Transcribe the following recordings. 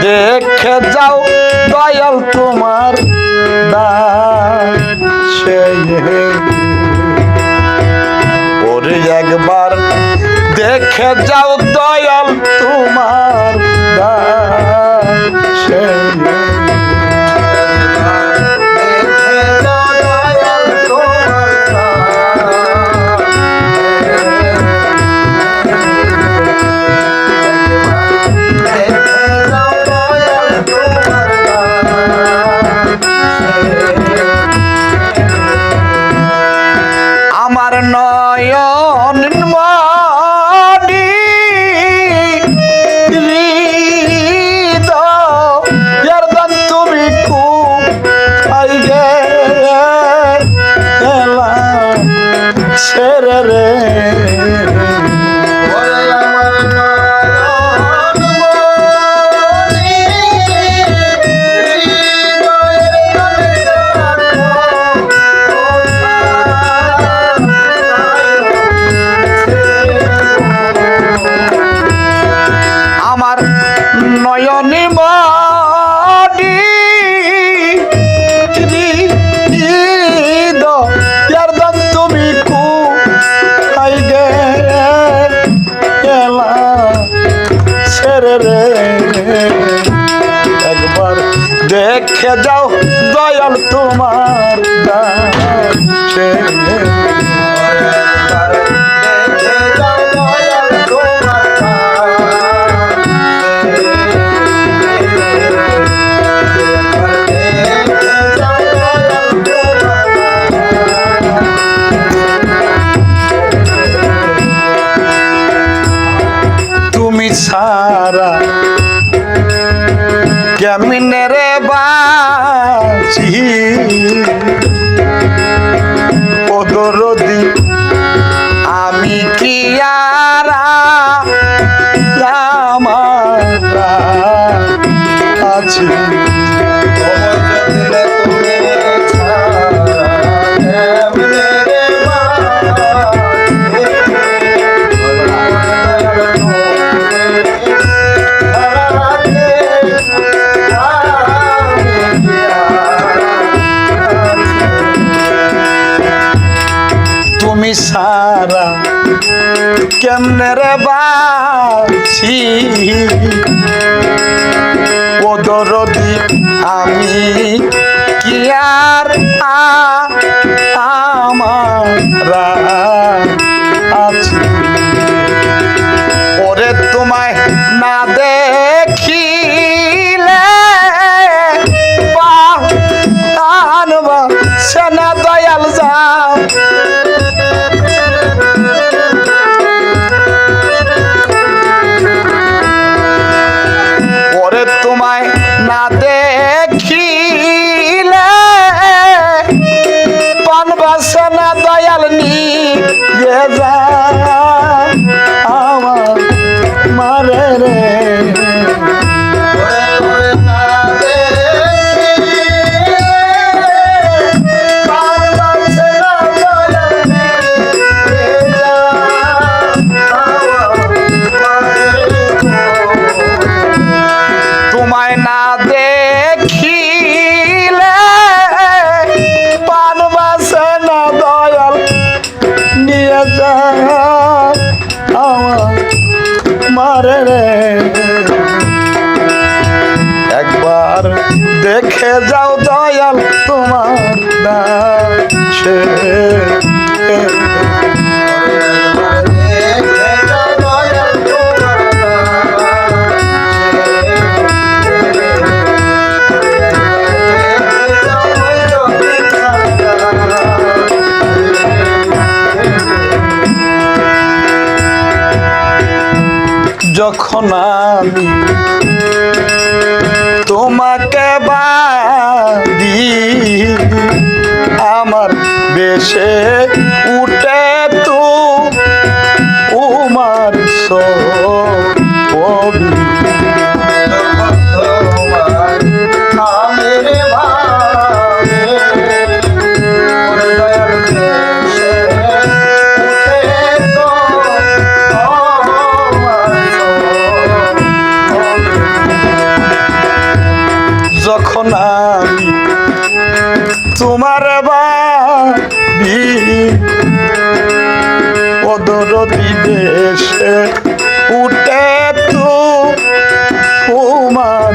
দেখে যাও দয়াল তোমার ওরে একবার দেখে যাও দয়াল তোমার দাসে নয়ন মনি হৃদয়ের তুমি আইগে এলা ছেড়ে রে। একবার দেখে যাও দয়াল তোমার দাসে। কেমনে রে বাছি ওদরদি আমি কি আর আ- দেখিলে পান বাসনা দয়াল নিয়ে যা আমার মারে রে। আমার মারে রে একবার দেখে যাও দয়াল তোমার দাসে। আমি তোমাকে বাদি আমার বেশে উঠে তো উমার সবি তোমার বাড়ি। পদরতি দেশে উঠে তো তোমার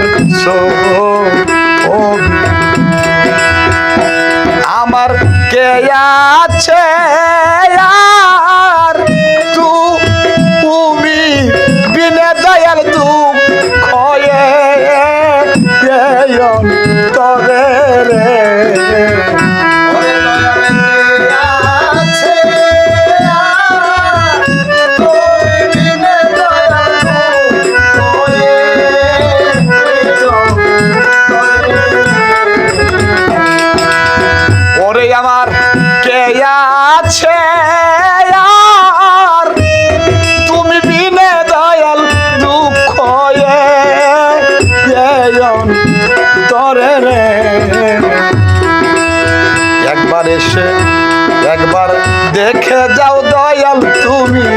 আমার কে আছে? এসে একবার দেখে যাও দয়াল তুমি।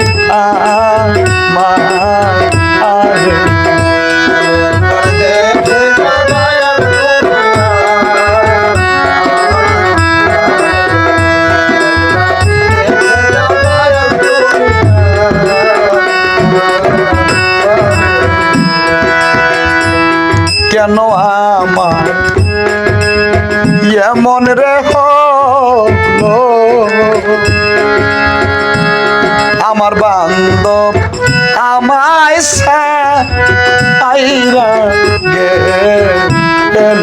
কেন আমার এমন রে হলো আমার বান্ধব আমায় সাইরা গেল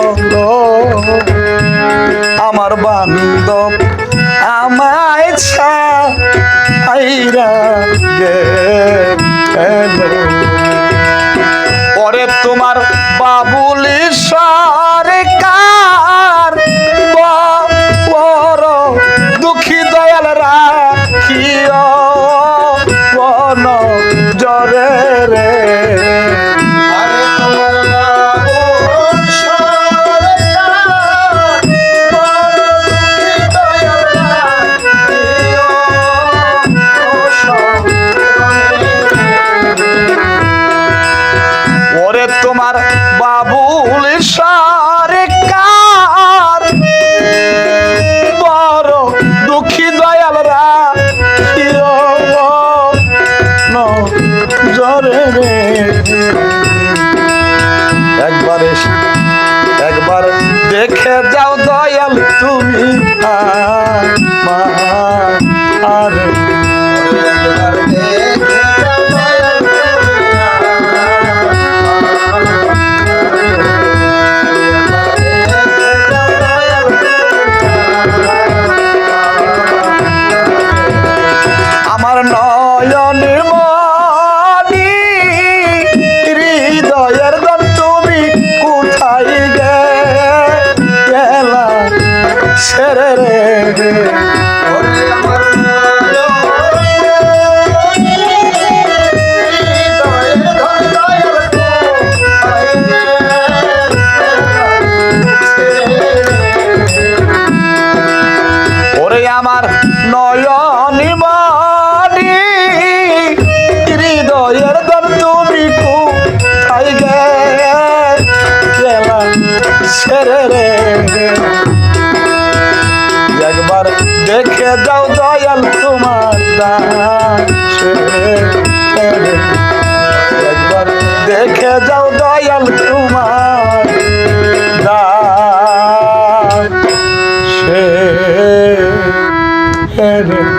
Oh. জরে রে। একবার একবার দেখে যাও দয়াল তুমি আর আমার নয়নি মানি হৃদয়ের দর তুমি একবার দেখে যাও দয়াল তোমার একবার দেখে যাও দয়াল তোমার Together.